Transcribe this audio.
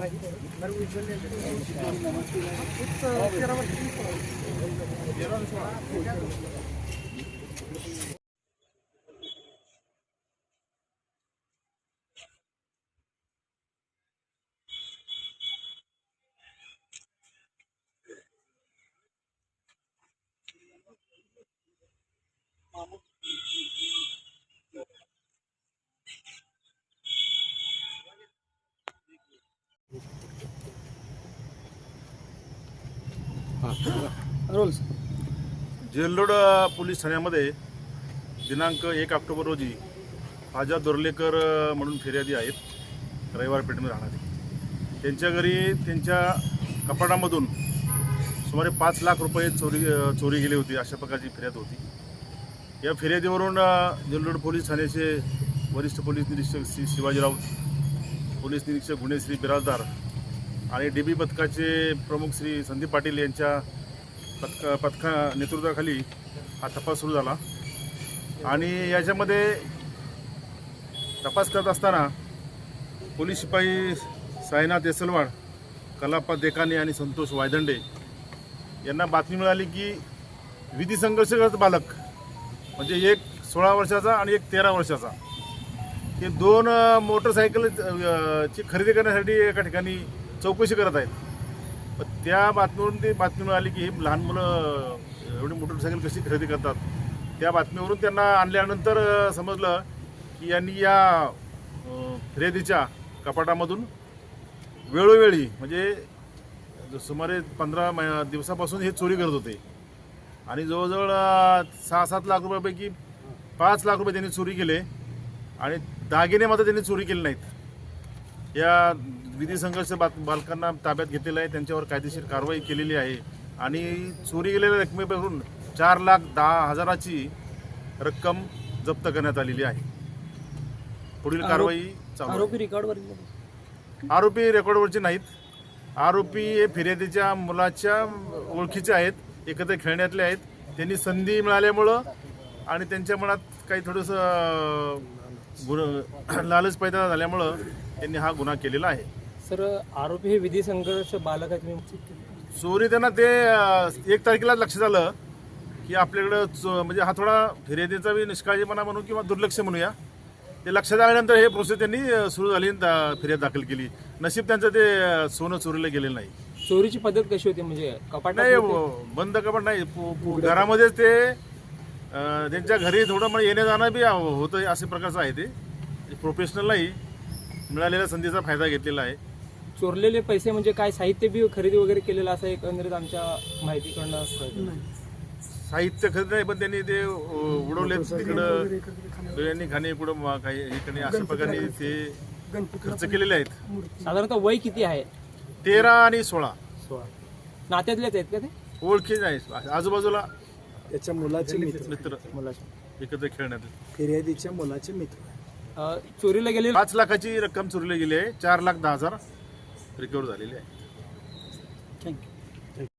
आहे तेरा वर्ष रोल जेलरोड पोलीस ठाण्यामध्ये दिनांक एक ऑक्टोबर रोजी आजा दोर्लेकर म्हणून फिर्यादी आहेत रविवार पेठेमध्ये राहणारे. त्यांच्या घरी त्यांच्या कपाटामधून सुमारे पाच लाख रुपये चोरी चोरी गेली होती अशा प्रकारची फिर्याद होती. या फिर्यादीवरून अ, जेलरोड पोलीस ठाण्याचे वरिष्ठ पोलीस निरीक्षक श्री शिवाजी राऊत पोलीस निरीक्षक गुणेश्री बिराजदार आणि डी बी पथकाचे प्रमुख श्री संदीप पाटील यांच्या पथका पथका नेतृत्वाखाली हा तपास सुरू झाला. आणि याच्यामध्ये तपास करत असताना पोलीस शिपाई साईनाथ येसलवाड कलापा देकाने आणि संतोष वायदंडे यांना बातमी मिळाली की विधी संघर्षग्रस्त बालक म्हणजे एक सोळा वर्षाचा आणि एक तेरा वर्षाचा हे दोन मोटरसायकल ची खरेदी करण्यासाठी एका ठिकाणी चौकशी करत आहेत. पण त्या बातमीवरून ती बातमी मिळाली की ही लहान मुलं एवढी मोटरसायकल कशी खरेदी करतात त्या बातमीवरून त्यांना आणल्यानंतर समजलं की यांनी या खरेदीच्या कपाटामधून वेळोवेळी म्हणजे सुमारे पंधरा मै- दिवसापासून हे चोरी करत होते. आणि जवळजवळ सहा सात लाख रुपयापैकी पाच लाख रुपये त्यांनी चोरी केले आणि दागिने मात्र त्यांनी चोरी केले नाहीत. या विधी संघर्ष बालकांना ताब्यात घेतलेलं आहे. त्यांच्यावर कायदेशीर कारवाई केलेली आहे. आणि चोरी गेलेल्या रकमेपासून चार लाख दहा हजाराची रक्कम जप्त करण्यात आलेली आहे. पुढील कारवाई. आरोपी रेकॉर्डवर आरोपी रेकॉर्डवरचे नाहीत. आरोपी हे फिर्यादीच्या मुलाच्या ओळखीचे आहेत. एकत्र खेळण्यातले आहेत. त्यांनी संधी मिळाल्यामुळं आणि त्यांच्या मनात काही थोडंसं गुन्हा लालच पैदा झाल्यामुळं त्यांनी हा गुन्हा केलेला आहे. सर आरोपी हे विधी संघर्ष बालक चोरी त्यांना ते एक तारखेला लक्षात आलं की आपल्याकडं म्हणजे हा थोडा फिर्यादीचा बी निष्काळजीपणा म्हणू किंवा दुर्लक्ष म्हणूया. ते लक्षात आल्यानंतर हे प्रोसेस त्यांनी सुरू झाली फिर्याद दाखल केली. नशीब त्यांचं ते सोनं चोरीला गेलेलं नाही. चोरीची पद्धत कशी होती? म्हणजे कपाटात नाही बंद कपाट नाही. घरामध्येच ते त्यांच्या घरी थोडं म्हणजे येणं जाणं बी होतं असे प्रकारचं आहे ते. प्रोफेशनल नाही. मिळालेल्या संधीचा फायदा घेतलेला आहे. चोरलेले पैसे म्हणजे काय? साहित्य बी खरेदी वगैरे केलेलं असं एकंदरीत आमच्या माहितीकडनं कळतं. साहित्य खरेदी नाही पण त्यांनी ते अं, उडवले तिकडं. खाणे कुठं म- काही इकडे अशा प्रकारे ते खर्च केलेले आहेत. साधारणतः वय किती आहे? तेरा आणि सोळा. सोळा. नात्यातलेच आहेत का ते? ओळखी नाही आजूबाजूला त्याच्या मुलाचे मित्र. मित्र. मुलाचे. एकत्र खेळण्यात. फिर्यादीच्या मुलाचे मित्र. अं, चोरीला गेलेले पाच लाखाची रक्कम चोरीला गेली आहे. चार लाख दहा हजार. रिकवर झालेली आहे.